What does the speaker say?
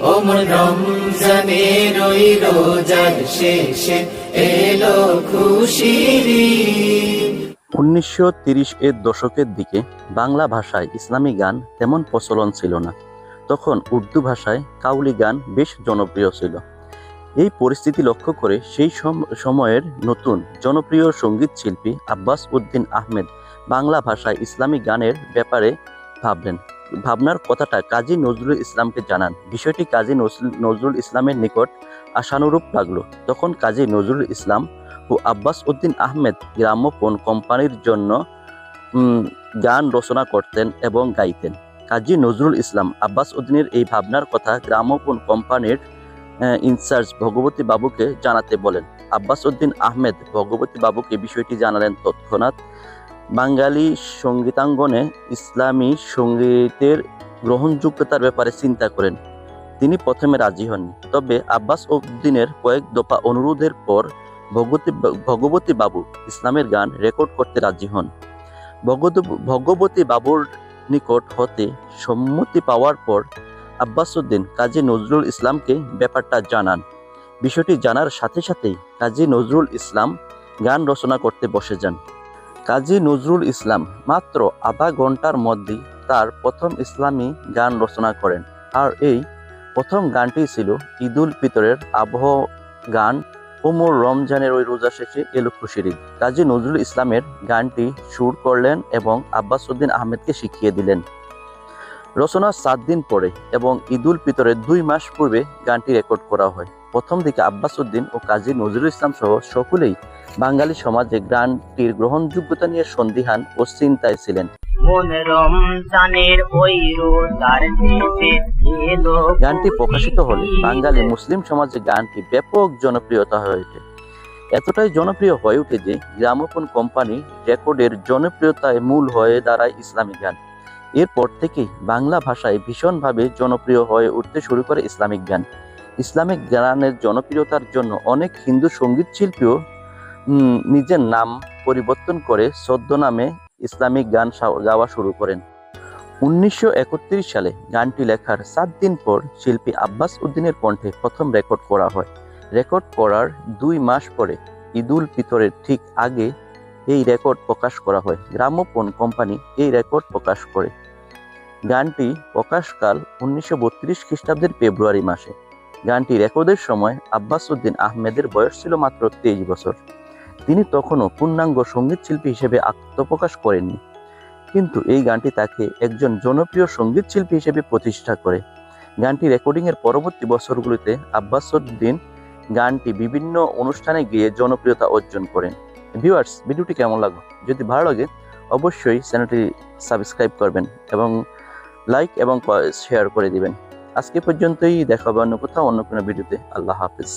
ওমর রমজানের ওই রোজার শেষে, এলো খুশির উনিশশো তিরিশ এর দশকের দিকে বাংলা ভাষায় ইসলামী গান তেমন প্রচলন ছিল না। তখন উর্দু ভাষায় কাউলি গান বেশ জনপ্রিয় ছিল। এই পরিস্থিতি লক্ষ্য করে সেই সম- সময়ের নতুন জনপ্রিয় সংগীত শিল্পী আব্বাস উদ্দিন আহমেদ বাংলা ভাষায় ইসলামী গানের ব্যাপারে ভাবলেন। ভাবনার কথাটা কাজী নজরুল ইসলামকে জানান। বিষয়টি কাজী নজরুল ইসলামের নিকট আশানুরূপ লাগল। তখন কাজী নজরুল ইসলাম ও আব্বাস উদ্দিন আহমেদ গ্রামোফোন কোম্পানির জন্য গান রচনা করতেন এবং গাইতেন। কাজী নজরুল ইসলাম আব্বাস উদ্দিনের এই ভাবনার কথা গ্রামোফোন কোম্পানির ইনচার্জ ভগবতী বাবুকে জানাতে বলেন। আব্বাস উদ্দিন আহমেদ ভগবতী বাবুকে বিষয়টি জানালেন তৎক্ষণাৎ বাঙালি সঙ্গীতাঙ্গনে ইসলামী সঙ্গীতের গ্রহণযোগ্যতার ব্যাপারে চিন্তা করেন। তিনি প্রথমে রাজি হননি। তবে আব্বাস উদ্দিনের কয়েক দফা অনুরোধের পর ভগবতী ভগবতী বাবু ইসলামের গান রেকর্ড করতে রাজি হন। ভগবতী বাবুর নিকট হতে সম্মতি পাওয়ার পর আব্বাসউদ্দিন কাজী নজরুল ইসলামকে ব্যাপারটা জানান। বিষয়টি জানার সাথে সাথেই কাজী নজরুল ইসলাম গান রচনা করতে বসে যান। কাজী নজরুল ইসলাম মাত্র আধা ঘণ্টার মধ্যেই তার প্রথম ইসলামী গান রচনা করেন। আর এই প্রথম গানটি ছিল ঈদুল ফিতরের আবহ গান ওমর রমজানের ওই রোজা শেষে এলো খুশির কাজী নজরুল ইসলামের গানটি সুর করলেন এবং আব্বাস উদ্দিন আহমেদকে শিখিয়ে দিলেন। রচনার সাত দিন পরে এবং ঈদুল ফিতরের দুই মাস পূর্বে গানটি রেকর্ড করা হয়। প্রথম দিকে আব্বাস উদ্দিন ও কাজী নজরুল ইসলাম সহ সকলেই বাঙালি সমাজে গানটির গ্রহণযোগ্যতা নিয়ে সন্দিহান ও চিন্তায় ছিলেন। গানটি প্রকাশিত হলে বাঙালি মুসলিম সমাজে গানটি ব্যাপক জনপ্রিয়তা হয়ে ওঠে। এতটাই জনপ্রিয় হয়ে ওঠে যে গ্রামোফোন কোম্পানি রেকর্ডের জনপ্রিয়তায় মূল হয়ে দাঁড়ায় ইসলামী গান। এরপর থেকেই বাংলা ভাষায় ভীষণভাবে জনপ্রিয় হয়ে উঠতে শুরু করে ইসলামিক গান। ইসলামিক গানের জনপ্রিয়তার জন্য অনেক হিন্দু সংগীত শিল্পীও নিজের নাম পরিবর্তন করে সদ্য নামে ইসলামিক গান গাওয়া শুরু করেন। উনিশশো একত্রিশ সালে গানটি লেখার সাত দিন পর শিল্পী আব্বাস উদ্দিনের কণ্ঠে প্রথম রেকর্ড করা হয়। রেকর্ড করার দুই মাস পরে ঈদুল ফিতরের ঠিক আগে এই রেকর্ড প্রকাশ করা হয়। গ্রামোফোন কোম্পানি এই রেকর্ড প্রকাশ করে। গানটি প্রকাশকাল উনিশশো বত্রিশ খ্রিস্টাব্দের ফেব্রুয়ারি মাসে। গানটি রেকর্ডের সময় আব্বাস উদ্দিন আহমেদের বয়স ছিল মাত্র তেইশ বছর। তিনি তখনও পূর্ণাঙ্গ সংগীত শিল্পী হিসেবে আত্মপ্রকাশ করেননি। কিন্তু এই গানটি তাকে একজন জনপ্রিয় সংগীত শিল্পী হিসেবে প্রতিষ্ঠা করে। গানটি রেকর্ডিংয়ের পরবর্তী বছরগুলিতে আব্বাসউদ্দিন গানটি বিভিন্ন অনুষ্ঠানে গিয়ে জনপ্রিয়তা অর্জন করেন। ভিউয়ার্স, ভিডিওটি কেমন লাগল? যদি ভালো লাগে, অবশ্যই চ্যানেলটি সাবস্ক্রাইব করবেন এবং লাইক এবং শেয়ার করে দিবেন। আজকে পর্যন্তই দেখা হবে অন্য কোথাও অন্য কোনো ভিডিওতে। আল্লাহ হাফিজ।